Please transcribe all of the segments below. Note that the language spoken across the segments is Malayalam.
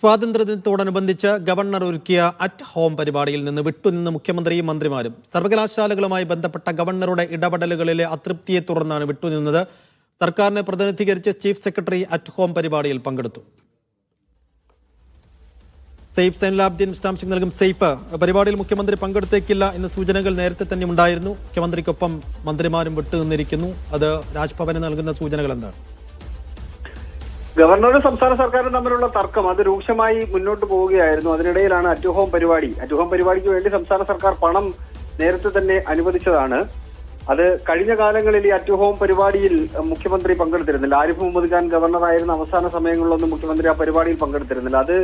സ്വാതന്ത്ര്യദിനത്തോടനുബന്ധിച്ച് ഗവർണർ ഒരുക്കിയ അറ്റ് ഹോം പരിപാടിയിൽ നിന്ന് വിട്ടുനിന്ന് മുഖ്യമന്ത്രിയും മന്ത്രിമാരും സർവകലാശാലകളുമായി ബന്ധപ്പെട്ട ഗവർണറുടെ ഇടപെടലുകളിലെ അതൃപ്തിയെ തുടർന്നാണ് വിട്ടുനിന്നത്. സർക്കാരിനെ പ്രതിനിധീകരിച്ച് ചീഫ് സെക്രട്ടറി അറ്റ് ഹോം പരിപാടിയിൽ പങ്കെടുത്തു. സെയ്ഫ് സൈനലാബ്ദീൻ വിശദാംശങ്ങൾ നൽകും. സെയ്ഫ് പരിപാടിയിൽ മുഖ്യമന്ത്രി പങ്കെടുത്തേക്കില്ല എന്ന സൂചനകൾ നേരത്തെ തന്നെ ഉണ്ടായിരുന്നു. മുഖ്യമന്ത്രിക്കൊപ്പം മന്ത്രിമാരും വിട്ടുനിന്നിരിക്കുന്നു. അത് രാജ്ഭവന് നൽകുന്ന സൂചനകൾ എന്താണ് ഗവർണറും സംസ്ഥാന സർക്കാരും തമ്മിലുള്ള തർക്കം അത് രൂക്ഷമായി മുന്നോട്ട് പോവുകയായിരുന്നു. അതിനിടയിലാണ് അറ്റ് ഹോം പരിപാടി. അറ്റ് ഹോം പരിപാടിക്ക് വേണ്ടി സംസ്ഥാന സർക്കാർ പണം നേരത്തെ തന്നെ അനുവദിച്ചതാണ്. അത് കഴിഞ്ഞ കാലങ്ങളിൽ ഈ അറ്റ് ഹോം പരിപാടിയിൽ മുഖ്യമന്ത്രി പങ്കെടുത്തിരുന്നില്ല. ആരിഫ് മുഹമ്മദ് ഖാൻ ഗവർണറായിരുന്ന അവസാന സമയങ്ങളിലൊന്നും മുഖ്യമന്ത്രി ആ പരിപാടിയിൽ പങ്കെടുത്തിരുന്നില്ല. അത്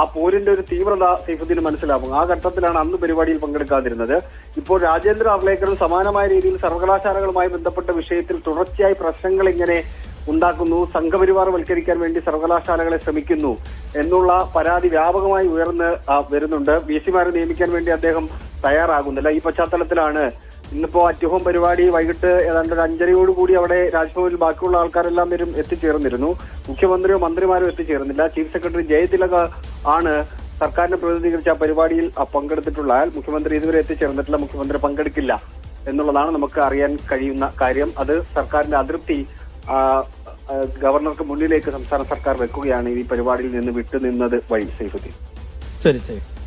ആ പോരിന്റെ ഒരു തീവ്രത സൈഫുദ്ദീന് മനസ്സിലാവും ആ ഘട്ടത്തിലാണ് അന്ന് പരിപാടിയിൽ പങ്കെടുക്കാതിരുന്നത്. ഇപ്പോൾ രാജേന്ദ്ര അവലേക്കറും സമാനമായ രീതിയിൽ സർവകലാശാലകളുമായി ബന്ധപ്പെട്ട വിഷയത്തിൽ തുടർച്ചയായി പ്രശ്നങ്ങൾ ഇങ്ങനെ ഉണ്ടാക്കുന്നു സംഘപരിവാർ വൽക്കരിക്കാൻ വേണ്ടി സർവകലാശാലകളെ ശ്രമിക്കുന്നു എന്നുള്ള പരാതി വ്യാപകമായി ഉയർന്ന് വരുന്നുണ്ട്. വി സിമാരെ നിയമിക്കാൻ വേണ്ടി അദ്ദേഹം തയ്യാറാകുന്നില്ല. ഈ പശ്ചാത്തലത്തിലാണ് ഇന്നിപ്പോ അറ്റുഹോം പരിപാടി വൈകിട്ട് ഏതാണ്ട് ഒരു അഞ്ചരയോടുകൂടി അവിടെ രാജ്ഭവനിൽ ബാക്കിയുള്ള ആൾക്കാരെല്ലാം വരും എത്തിച്ചേർന്നിരുന്നു. മുഖ്യമന്ത്രിയോ മന്ത്രിമാരോ എത്തിച്ചേർന്നില്ല. ചീഫ് സെക്രട്ടറി ജയതിലക ആണ് സർക്കാരിനെ പ്രതിനിധീകരിച്ച പരിപാടിയിൽ പങ്കെടുത്തിട്ടുള്ള മുഖ്യമന്ത്രി ഇതുവരെ എത്തിച്ചേർന്നിട്ടില്ല. മുഖ്യമന്ത്രി പങ്കെടുക്കില്ല എന്നുള്ളതാണ് നമുക്ക് അറിയാൻ കഴിയുന്ന കാര്യം. അത് സർക്കാരിന്റെ അതൃപ്തി ഗവർണർക്ക് മുന്നിലേക്ക് സംസ്ഥാന സർക്കാർ വെക്കുകയാണ് ഈ പരിപാടിയിൽ നിന്ന് വിട്ടുനിന്നത് വഴി സൈഫുദ്ദീൻ. ശരി സെയ്ഫ്